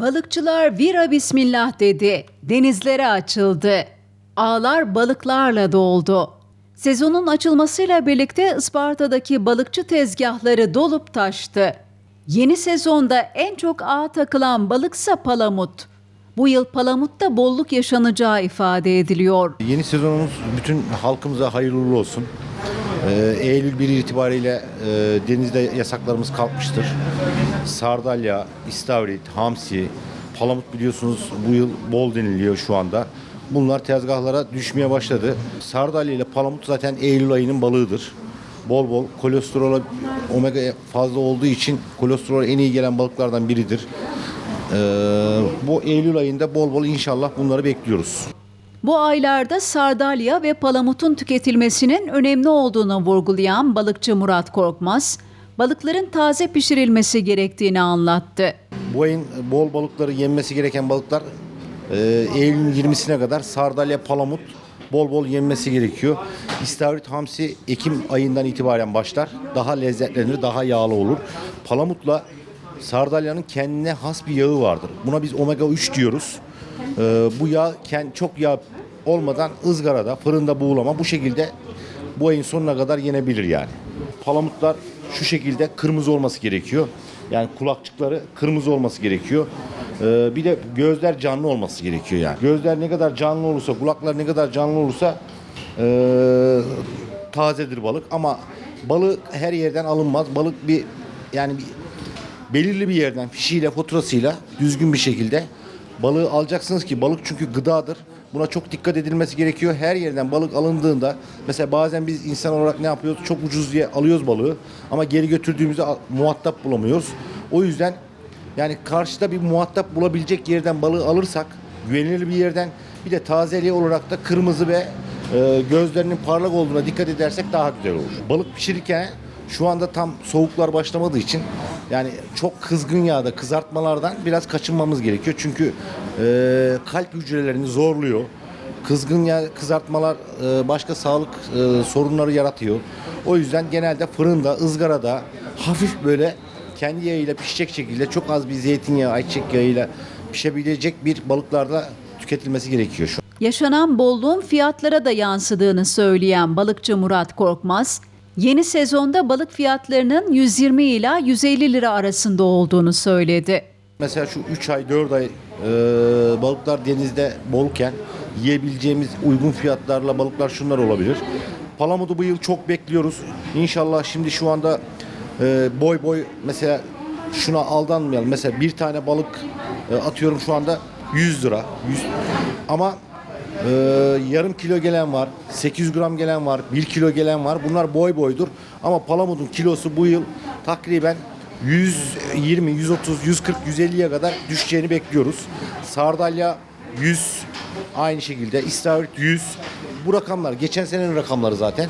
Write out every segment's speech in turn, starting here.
Balıkçılar vira bismillah dedi. Denizlere açıldı. Ağlar balıklarla doldu. Sezonun açılmasıyla birlikte Isparta'daki balıkçı tezgahları dolup taştı. Yeni sezonda en çok ağa takılan balıksa palamut. Bu yıl palamutta bolluk yaşanacağı ifade ediliyor. Yeni sezonumuz bütün halkımıza hayırlı olsun. Ee, Eylül 1 itibariyle e, denizde yasaklarımız kalkmıştır. Sardalya, istavrit, hamsi, palamut biliyorsunuz bu yıl bol deniliyor şu anda. Bunlar tezgahlara düşmeye başladı. Sardalya ile palamut zaten Eylül ayının balığıdır. Bol bol kolesterol omega fazla olduğu için kolesterol en iyi gelen balıklardan biridir. Ee, bu Eylül ayında bol bol inşallah bunları bekliyoruz. Bu aylarda sardalya ve palamutun tüketilmesinin önemli olduğunu vurgulayan balıkçı Murat Korkmaz, balıkların taze pişirilmesi gerektiğini anlattı. Bu ayın bol balıkları yenmesi gereken balıklar e, Eylül'ün 20'sine kadar sardalya, palamut bol bol yenmesi gerekiyor. İstavrit, hamsi Ekim ayından itibaren başlar. Daha lezzetlenir, daha yağlı olur. Palamutla sardalyanın kendine has bir yağı vardır. Buna biz omega 3 diyoruz. E, bu yağ çok yağ olmadan ızgarada, fırında buğulama bu şekilde bu ayın sonuna kadar yenebilir yani. Palamutlar şu şekilde kırmızı olması gerekiyor. Yani kulakçıkları kırmızı olması gerekiyor. Ee, bir de gözler canlı olması gerekiyor yani. Gözler ne kadar canlı olursa, kulaklar ne kadar canlı olursa ee, tazedir balık. Ama balık her yerden alınmaz. Balık bir yani bir, belirli bir yerden fişiyle, faturasıyla düzgün bir şekilde balığı alacaksınız ki balık çünkü gıdadır. Buna çok dikkat edilmesi gerekiyor. Her yerden balık alındığında mesela bazen biz insan olarak ne yapıyoruz? Çok ucuz diye alıyoruz balığı ama geri götürdüğümüzde muhatap bulamıyoruz. O yüzden yani karşıda bir muhatap bulabilecek yerden balığı alırsak güvenilir bir yerden bir de tazeliği olarak da kırmızı ve e, gözlerinin parlak olduğuna dikkat edersek daha güzel olur. Balık pişirirken şu anda tam soğuklar başlamadığı için yani çok kızgın yağda kızartmalardan biraz kaçınmamız gerekiyor. Çünkü e, kalp hücrelerini zorluyor. Kızgın yağ kızartmalar e, başka sağlık e, sorunları yaratıyor. O yüzden genelde fırında, ızgarada hafif böyle kendi yağıyla pişecek şekilde çok az bir zeytinyağı, ayçiçek yağıyla pişebilecek bir balıklarda tüketilmesi gerekiyor şu Yaşanan bolluğun fiyatlara da yansıdığını söyleyen balıkçı Murat Korkmaz, yeni sezonda balık fiyatlarının 120 ila 150 lira arasında olduğunu söyledi. Mesela şu 3 ay 4 ay e, balıklar denizde bolken yiyebileceğimiz uygun fiyatlarla balıklar şunlar olabilir. Palamudu bu yıl çok bekliyoruz. İnşallah şimdi şu anda e, boy boy mesela şuna aldanmayalım. Mesela bir tane balık e, atıyorum şu anda 100 lira. 100. Ama e, yarım kilo gelen var, 800 gram gelen var, 1 kilo gelen var. Bunlar boy boydur. Ama palamudun kilosu bu yıl takriben 120, 130, 140, 150'ye kadar düşeceğini bekliyoruz. Sardalya 100 aynı şekilde. İstavrit 100. Bu rakamlar geçen senenin rakamları zaten.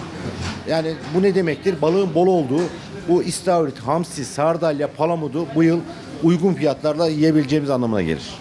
Yani bu ne demektir? Balığın bol olduğu bu istavrit, hamsi, sardalya, palamudu bu yıl uygun fiyatlarla yiyebileceğimiz anlamına gelir.